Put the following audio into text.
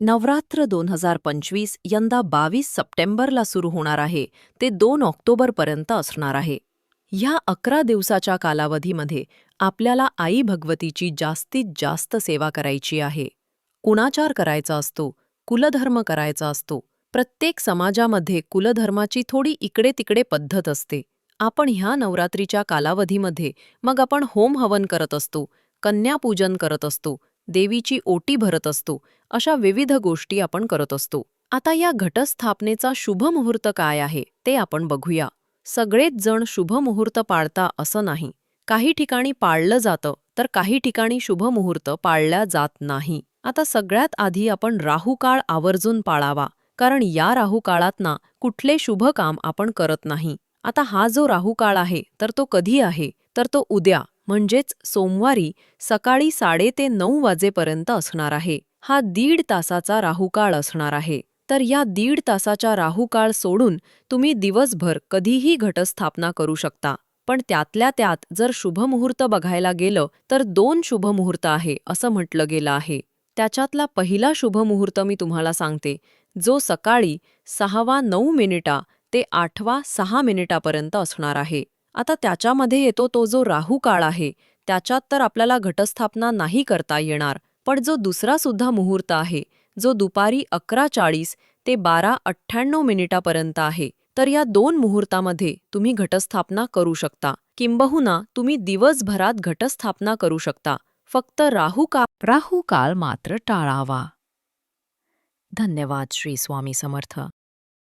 नवरात्र दोन हजार पंचवीस यंदा बावीस सप्टेंबरला सुरू होणार आहे. ते दोन ऑक्टोबरपर्यंत असणार आहे. ह्या अकरा दिवसाच्या कालावधीमध्ये आपल्याला आई भगवतीची जास्तीत जास्त सेवा करायची आहे. कुणाचार करायचा असतो? कुलधर्म करायचा असतो. प्रत्येक समाजामध्ये कुलधर्माची थोडी इकडे तिकडे पद्धत असते. आपण ह्या नवरात्रीच्या कालावधीमध्ये मग आपण होम हवन करत असतो कन्यापूजन करत असतो देवीची ओटी भरत असतो अशा विविध गोष्टी आपण करत असतो. आता या घटस्थापनेचा शुभ मुहूर्त काय आहे ते आपण बघूया. सगळेच जण शुभ मुहूर्त पाळता असं नाही. काही ठिकाणी पाळलं जातं तर काही ठिकाणी शुभ मुहूर्त पाळल्या जात नाही. आता सगळ्यात आधी आपण राहुकाळ आवर्जून पाळावा कारण या राहुकाळात ना कुठले शुभ काम आपण करत नाही. आता हा जो राहुकाळ आहे तर तो कधी आहे तर तो उद्या. म्हणजेच सोमवारी सकाळी साडे ते नऊ वाजेपर्यंत असणार आहे. हा दीड तासाचा राहुकाळ असणार आहे. तर या दीड तासाच्या राहुकाळ सोडून तुम्ही दिवसभर कधीही घटस्थापना करू शकता. पण त्यातल्या त्यात जर शुभमुहूर्त बघायला गेलं तर दोन शुभमुहूर्त आहे असं म्हटलं गेलं आहे. त्याच्यातला पहिला शुभमुहूर्त मी तुम्हाला सांगते जो सकाळी सहावा नऊ मिनिटा ते आठवा सहा मिनिटापर्यंत असणार आहे. आता त्याच्यामध्ये येतो तो जो राहू काळ आहे त्याच्यात तर आपल्याला घटस्थापना नाही करता येणार पण जो दुसरा सुद्धा मुहूर्त आहे जो दुपारी अकरा चाळीस ते बारा अठ्ठ्याण्णव मिनिटापर्यंत आहे तर या दोन मुहूर्तामध्ये तुम्ही घटस्थापना करू शकता. किंबहुना तुम्ही दिवसभरात घटस्थापना करू शकता. फक्त राहू का राहू काळ मात्र टाळावा. धन्यवाद श्री स्वामी समर्थ.